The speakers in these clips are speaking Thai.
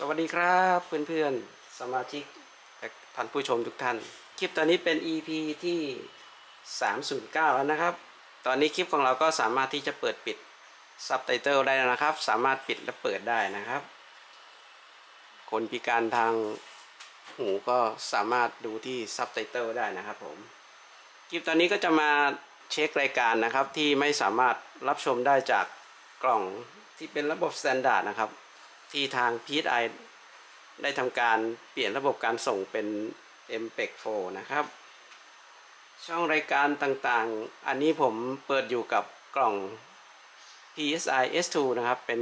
สวัสดีครับเพื่อนๆสมาชิกและท่านผู้ชมทุกท่าน คลิปตอนนี้เป็น EP ที่ 309 แล้วนะครับ ตอนนี้คลิปของเราก็สามารถที่จะเปิดปิดซับไตเติลได้แล้วนะครับ สามารถปิดและเปิดได้นะครับ คนพิการทางหูก็สามารถดูที่ซับไตเติลได้นะครับผม คลิปตอนนี้ก็จะมาเช็ครายการนะครับที่ไม่สามารถรับชมได้จากกล่องที่เป็นระบบสแตนดาร์ดนะครับ ที่ทาง PSI ได้ทำการเปลี่ยนระบบการส่งเป็น MPEG 4นะครับ ช่องรายการต่างๆ อันนี้ผมเปิดอยู่กับกล่อง PSI S2 นะครับ เป็น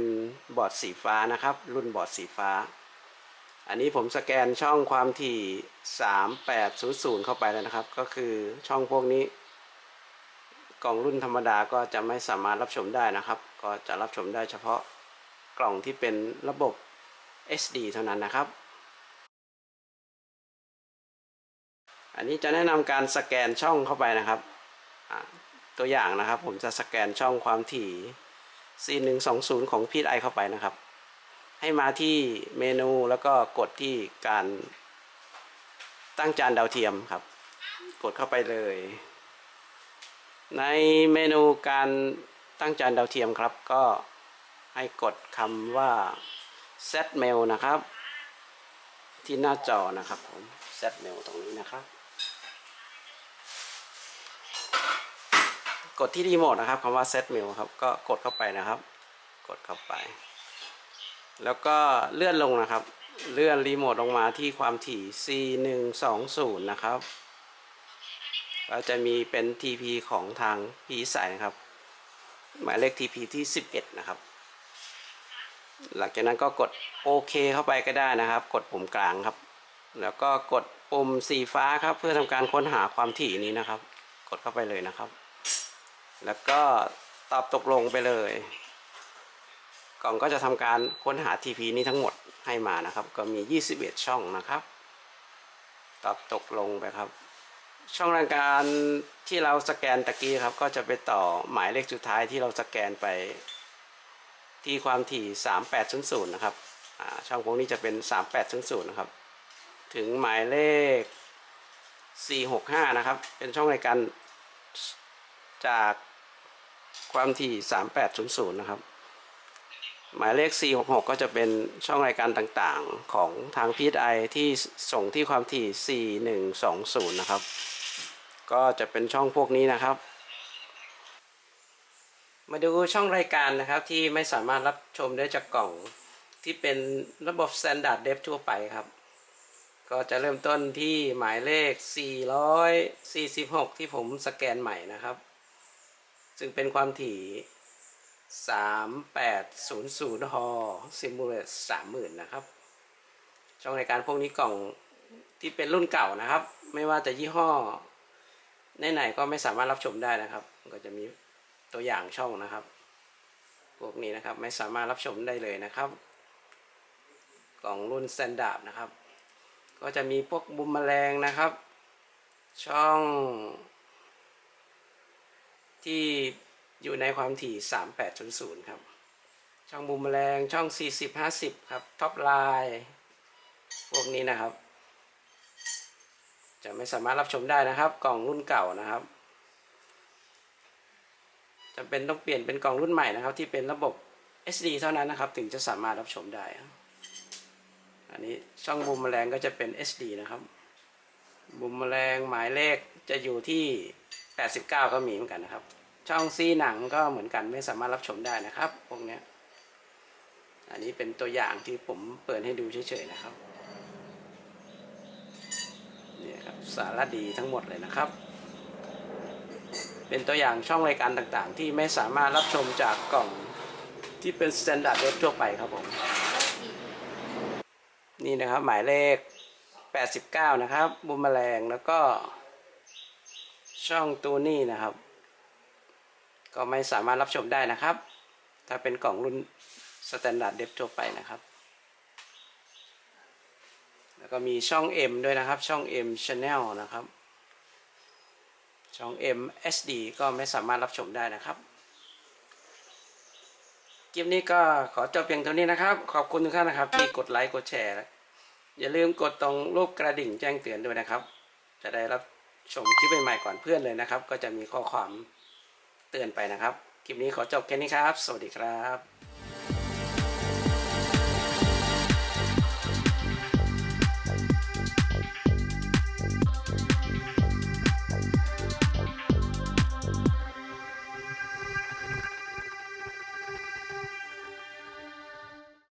บอร์ดสีฟ้านะครับ รุ่นบอร์ดสีฟ้า อันนี้ผมสแกนช่องความถี่ 3800 เข้าไปแล้วนะครับ ก็คือช่องพวกนี้ กล่องรุ่นธรรมดาก็จะไม่สามารถรับชมได้นะครับ ก็จะรับชมได้เฉพาะ กล่องที่เป็นระบบ SD เท่านั้นนะครับ อันนี้จะแนะนำการสแกนช่องเข้าไปนะครับ ตัวอย่างนะครับผมจะสแกนช่องความถี่ C120 ของ PSI เข้าไปนะครับ ให้มาที่เมนูแล้วก็กดที่การตั้งจานดาวเทียมครับ กดเข้าไปเลย ในเมนูการตั้งจานดาวเทียมครับก็ ให้กดคำว่า set mail นะครับ ที่หน้าจอนะครับผม set mail ตรงนี้นะครับ กดที่รีโมทนะครับคำว่า set mail ครับ ก็กดเข้าไปนะครับ กดเข้าไป แล้วก็เลื่อนลงนะครับ เลื่อนรีโมทลงมาที่ความถี่ C120 นะครับก็จะมีเป็น TP ของทาง p สายนะครับ หมายเลข TP ที่ 11 นะครับ หลังจากนั้นก็กดโอเคเข้าไปก็ได้นะครับ กดปุ่มกลางครับ แล้วก็กดปุ่มสีฟ้าครับ เพื่อทำการค้นหาความถี่นี้นะครับ กดเข้าไปเลยนะครับ แล้วก็ตอบตกลงไปเลยกล่องก็จะทำการค้นหา TP นี้ทั้งหมดให้มานะครับ ก็มี 21 ช่องนะครับ ตอบตกลงไปครับ ช่องรายการที่เราสแกนตะกี้ครับ ก็จะไปต่อหมายเลขสุดท้ายที่เราสแกนไป ที่ความถี่ 3800นะครับช่องพวกนี้จะเป็น 3800นะครับ ถึงหมายเลข 465 นะครับ เป็นช่องรายการจากความถี่ 3800นะครับ หมายเลข 466 ก็จะเป็นช่องรายการต่างๆ ของทาง PSI ที่ส่งที่ความถี่ 4120 นะครับ ก็จะเป็นช่องพวกนี้นะครับ มาดูช่องรายการนะครับที่ไม่สามารถรับชมได้จากกล่องที่เป็นระบบ Standard Def ทั่วไปครับ ก็จะเริ่มต้นที่หมายเลข 446 ที่ผมสแกนใหม่นะครับ ซึ่งเป็นความถี่ 3800ฮอ Simulate 30,000 นะครับ ช่องรายการพวกนี้กล่องที่เป็นรุ่นเก่านะครับ ไม่ว่าจะยี่ห้อไหนๆก็ไม่สามารถรับชมได้นะครับ ก็จะมี ตัวอย่างช่องนะครับ พวกนี้นะครับไม่สามารถรับชมได้เลยนะครับกล่องรุ่นสแตนดาร์ดนะครับ ก็จะมีพวกบุมแมลงนะครับ ช่อง ที่อยู่ในความถี่ 3800 ครับ ช่องบุมแมลงช่อง 40 50 ครับท็อปไลน์พวกนี้นะครับ จะไม่สามารถรับชมได้นะครับ กล่องรุ่นเก่านะครับ จำเป็นต้องเปลี่ยนเป็นกล่องรุ่นใหม่นะครับ ที่เป็นระบบ SD เท่านั้นนะครับ ถึงจะสามารถรับชมได้ อันนี้ช่องบุมแมลงก็จะเป็น SD นะครับบุมแมลงหมายเลขจะอยู่ที่ 89 ก็มีเหมือนกันนะครับ ช่องซีหนังก็เหมือนกันไม่สามารถรับชมได้นะครับพวกนี้อันนี้เป็นตัวอย่างที่ผมเปิดให้ดูเฉยๆนะครับเนี่ยครับสารดีทั้งหมดเลยนะครับ เป็นตัวอย่างช่องรายการต่างๆ ที่ไม่สามารถรับชมจากกล่องที่เป็น Standard Web ทั่วไปครับผม นี่นะครับหมายเลข 89 นะครับบุมแมลงแล้วก็ช่องตูนี่นะครับ ก็ไม่สามารถรับชมได้นะครับ ถ้าเป็นกล่องรุ่น Standard Def ทั่วไปนะครับ แล้วก็มีช่อง M ด้วยนะครับช่อง M Channel นะครับ ช่อง M SD ก็ไม่สามารถรับชมได้นะครับจลิปนี้ก็ขอจบเพียงเท่านี้นะครับ ขอบคุณทุกท่านนะครับ ที่กดไลค์กดแชร์ อย่าลืมกดตรงรูปกระดิ่งแจ้งเตือนด้วยนะครับ จะได้รับชมคลิปใหม่ๆก่อนเพื่อนเลยนะครับ ก็จะมีข้อความเตือนไปนะครับ คลิปนี้ขอจบแค่นี้ครับ สวัสดีครับ